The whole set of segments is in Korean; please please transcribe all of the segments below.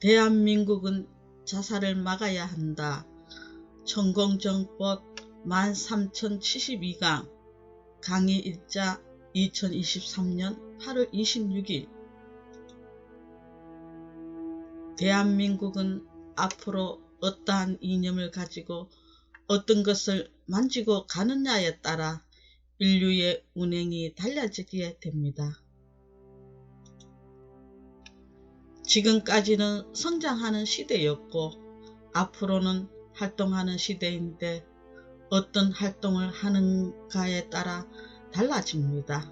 대한민국은 자살을 막아야 한다. 천공정법 13072강 강의 일자 2023년 8월 26일 대한민국은 앞으로 어떠한 이념을 가지고 어떤 것을 만지고 가느냐에 따라 인류의 운행이 달라지게 됩니다. 지금까지는 성장하는 시대였고 앞으로는 활동하는 시대인데 어떤 활동을 하는가에 따라 달라집니다.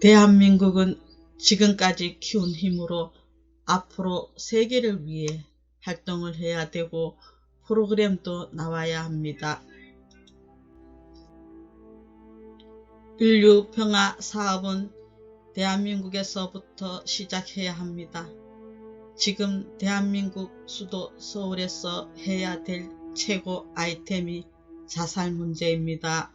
대한민국은 지금까지 키운 힘으로 앞으로 세계를 위해 활동을 해야 되고 프로그램도 나와야 합니다. 인류 평화 사업은 대한민국에서부터 시작해야 합니다. 지금 대한민국 수도 서울에서 해야 될 최고 아이템이 자살 문제입니다.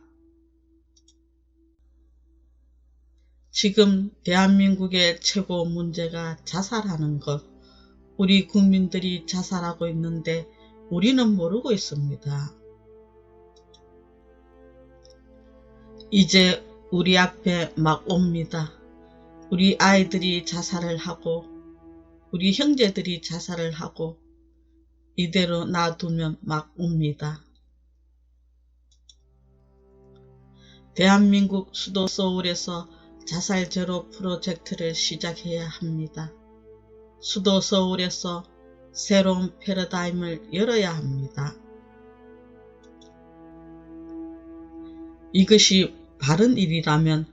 지금 대한민국의 최고 문제가 자살하는 것. 우리 국민들이 자살하고 있는데 우리는 모르고 있습니다. 이제 우리 앞에 막 옵니다. 우리 아이들이 자살을 하고 우리 형제들이 자살을 하고 이대로 놔두면 막 옵니다. 대한민국 수도 서울에서 자살 제로 프로젝트를 시작해야 합니다. 수도 서울에서 새로운 패러다임을 열어야 합니다. 이것이 바른 일이라면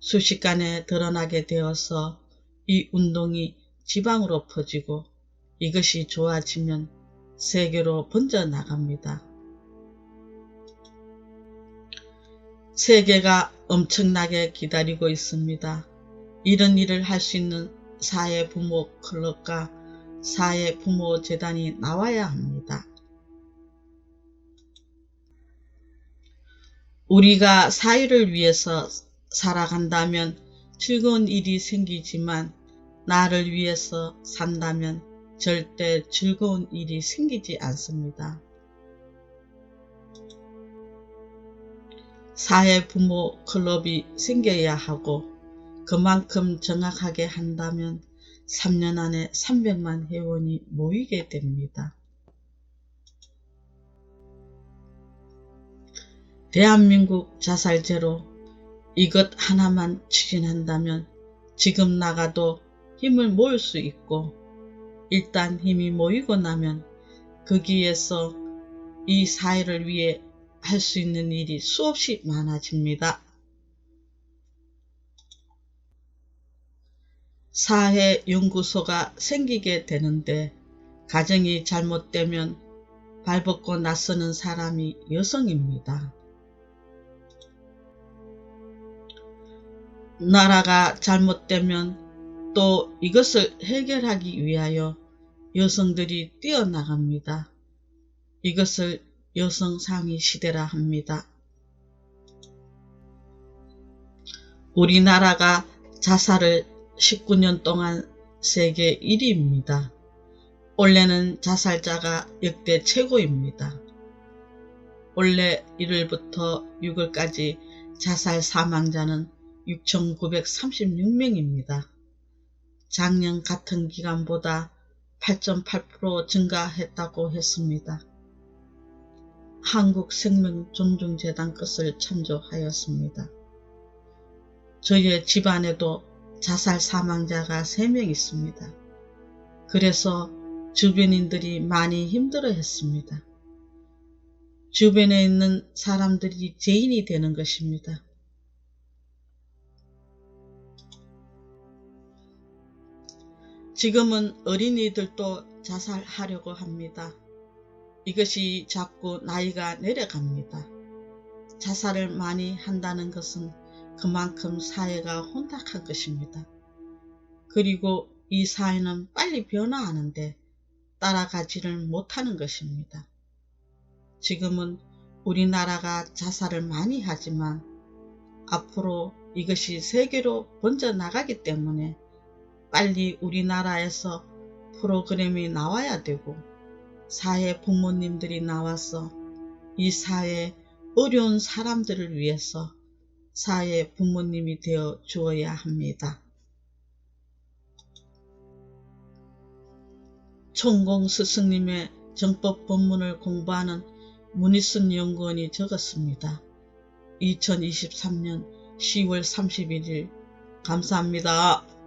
순식간에 드러나게 되어서 이 운동이 지방으로 퍼지고 이것이 좋아지면 세계로 번져나갑니다. 세계가 엄청나게 기다리고 있습니다. 이런 일을 할 수 있는 사회 부모 클럽과 사회 부모 재단이 나와야 합니다. 우리가 사회를 위해서 살아간다면 즐거운 일이 생기지만 나를 위해서 산다면 절대 즐거운 일이 생기지 않습니다. 사회 부모 클럽이 생겨야 하고 그만큼 정확하게 한다면 3년 안에 300만 회원이 모이게 됩니다. 대한민국 자살제로 이것 하나만 추진한다면 지금 나가도 힘을 모을 수 있고 일단 힘이 모이고 나면 거기에서 이 사회를 위해 할 수 있는 일이 수없이 많아집니다. 사회연구소가 생기게 되는데 가정이 잘못되면 발벗고 나서는 사람이 여성입니다. 나라가 잘못되면 또 이것을 해결하기 위하여 여성들이 뛰어나갑니다. 이것을 여성 상위 시대라 합니다. 우리나라가 자살을 19년 동안 세계 1위입니다. 올해는 자살자가 역대 최고입니다. 올해 1월부터 6월까지 자살 사망자는 6,936명입니다. 작년 같은 기간보다 8.8% 증가했다고 했습니다. 한국생명존중재단 것을 참조하였습니다. 저의 집안에도 자살 사망자가 3명 있습니다. 그래서 주변인들이 많이 힘들어 했습니다. 주변에 있는 사람들이 죄인이 되는 것입니다. 지금은 어린이들도 자살하려고 합니다. 이것이 자꾸 나이가 내려갑니다. 자살을 많이 한다는 것은 그만큼 사회가 혼탁한 것입니다. 그리고 이 사회는 빨리 변화하는데 따라가지를 못하는 것입니다. 지금은 우리나라가 자살을 많이 하지만 앞으로 이것이 세계로 번져나가기 때문에 빨리 우리나라에서 프로그램이 나와야 되고 사회 부모님들이 나와서 이 사회 어려운 사람들을 위해서 사회 부모님이 되어 주어야 합니다. 총공 스승님의 정법 본문을 공부하는 문희순 연구원이 적었습니다. 2023년 10월 31일 감사합니다.